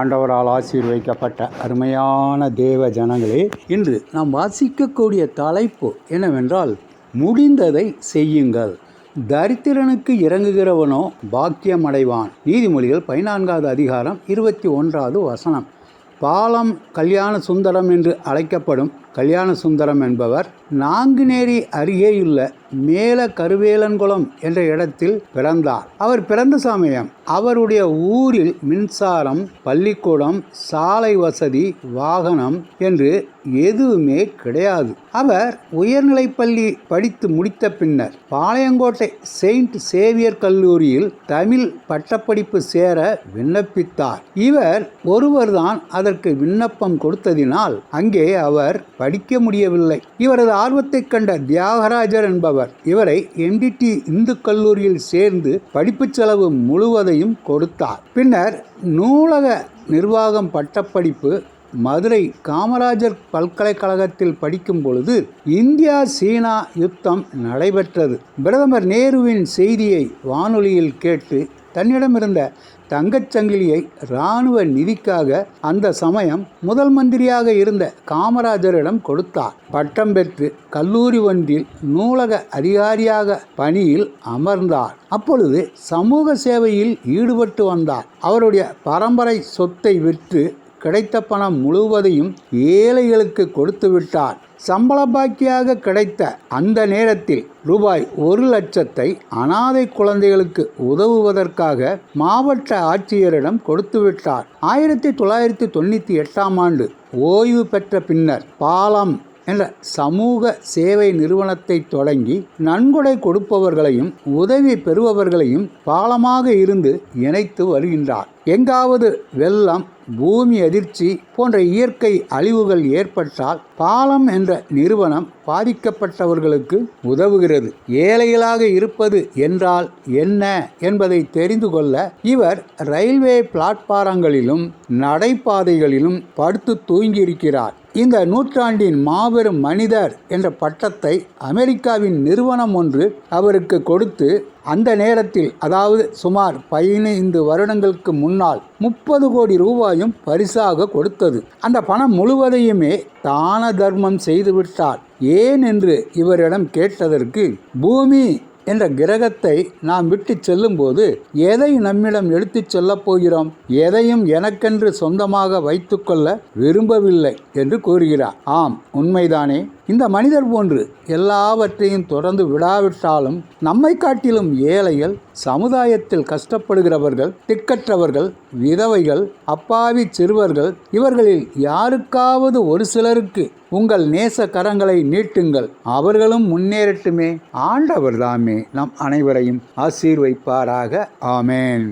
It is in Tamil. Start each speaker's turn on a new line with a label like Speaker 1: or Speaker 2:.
Speaker 1: ஆண்டவரால் ஆசீர்வைக்கப்பட்ட அருமையான தேவ ஜனங்களே இன்று நாம் வாசிக்கக்கூடிய தலைப்பு என்னவென்றால் முடிந்ததை செய்யுங்கள். தரித்திரனுக்கு இறங்குகிறவனோ பாக்கியம் அடைவான் நீதிமொழிகள் பதினான்காவது அதிகாரம் இருபத்தி ஒன்றாவது வசனம். பாலம் கல்யாண சுந்தரம் என்று அழைக்கப்படும் கல்யாண சுந்தரம் என்பவர் நாங்குநேரி அருகேயுள்ள மேல கருவேலன்குளம் என்ற இடத்தில் பிறந்தார். அவர் பிறந்த சமயம் அவருடைய ஊரில் மின்சாரம் பள்ளிக்கூடம் சாலை வசதி வாகனம் என்று எதுவுமே கிடையாது. அவர் உயர்நிலைப்பள்ளி படித்து முடித்த பின்னர் பாளையங்கோட்டை செயின்ட் சேவியர் கல்லூரியில் தமிழ் பட்டப்படிப்பு சேர விண்ணப்பித்தார். இவர் ஒருவர்தான் அதற்கு விண்ணப்பம் கொடுத்ததினால் அங்கே அவர் படிக்க முடியவில்லை. இவரது ஆர்வத்தைக் கண்ட தியாகராஜர் என்பவர் இவரை என்டிடி இந்து கல்லூரியில் சேர்ந்து படிப்பு செலவு முழுவதையும் கொடுத்தார். பின்னர் நூலக நிர்வாகம் பட்டப்படிப்பு மதுரை காமராஜர் பல்கலைக்கழகத்தில் படிக்கும் பொழுது இந்தியா சீனா யுத்தம் நடைபெற்றது. பிரதமர் நேருவின் செய்தியை வானொலியில் கேட்டு தன்னிடமிருந்த தங்கச்சங்கிலியை இராணுவ நிதிக்காக அந்த சமயம் முதல் மந்திரியாக இருந்த காமராஜரிடம் கொடுத்தார். பட்டம் பெற்று கல்லூரி ஒன்றில் நூலக அதிகாரியாக பணியில் அமர்ந்தார். அப்பொழுது சமூக சேவையில் ஈடுபட்டு வந்தார். அவருடைய பரம்பரை சொத்தை விற்று கிடைத்த பணம் முழுவதையும் ஏழைகளுக்கு கொடுத்து விட்டார். சம்பள பாக்கியாக கிடைத்த அந்த நேரத்தில் ரூபாய் ஒரு லட்சத்தை அனாதை குழந்தைகளுக்கு உதவுவதற்காக மாவட்ட ஆட்சியரிடம் கொடுத்துவிட்டார் ஆயிரத்தி தொள்ளாயிரத்தி தொண்ணூற்றி எட்டாம் ஆண்டு ஓய்வு பெற்ற பின்னர் பாலம் என்ற சமூக சேவை நிறுவனத்தை தொடங்கி நன்கொடை கொடுப்பவர்களையும் உதவி பெறுபவர்களையும் பாலமாக இருந்து இணைத்து வருகின்றார். எங்காவது வெள்ளம் பூமி அதிர்ச்சி போன்ற இயற்கை அழிவுகள் ஏற்பட்டால் பாலம் என்ற நிறுவனம் பாதிக்கப்பட்டவர்களுக்கு உதவுகிறது. ஏழைகளாக இருப்பது என்றால் என்ன என்பதை தெரிந்து கொள்ள இவர் ரயில்வே பிளாட்பாரங்களிலும் நடைபாதைகளிலும் படுத்து தூங்கியிருக்கிறார். இந்த நூற்றாண்டின் மாபெரும் மனிதர் என்ற பட்டத்தை அமெரிக்காவின் நிறுவனம் ஒன்று அவருக்கு கொடுத்து அந்த நேரத்தில் அதாவது சுமார் பதினைந்து வருடங்களுக்கு முன்னால் முப்பது கோடி ரூபாயும் பரிசாக கொடுத்தது. அந்த பணம் முழுவதையுமே தான தர்மம் செய்துவிட்டார். ஏன் என்று இவரிடம் கேட்டதற்கு பூமி என்ற கிரகத்தை நாம் விட்டு செல்லும்போது எதை நம்மிடம் எடுத்துச் செல்லப் போகிறோம்? எதையும் எனக்கென்று சொந்தமாக வைத்துக்கொள்ள விரும்பவில்லை என்று கூறுகிறார். ஆம் உண்மைதானே. இந்த மனிதர் போன்று எல்லாவற்றையும் தொடர்ந்து விடாவிட்டாலும் நம்மை காட்டிலும் ஏழைகள் சமுதாயத்தில் கஷ்டப்படுகிறவர்கள் திக்கற்றவர்கள் விதவைகள் அப்பாவி சிறுவர்கள் இவர்களில் யாருக்காவது ஒரு சிலருக்கு உங்கள் நேச கரங்களை நீட்டுங்கள். அவர்களும் முன்னேறட்டுமே. ஆண்டவர் தாமே நம் அனைவரையும் ஆசீர்வைப்பாராக. ஆமேன்.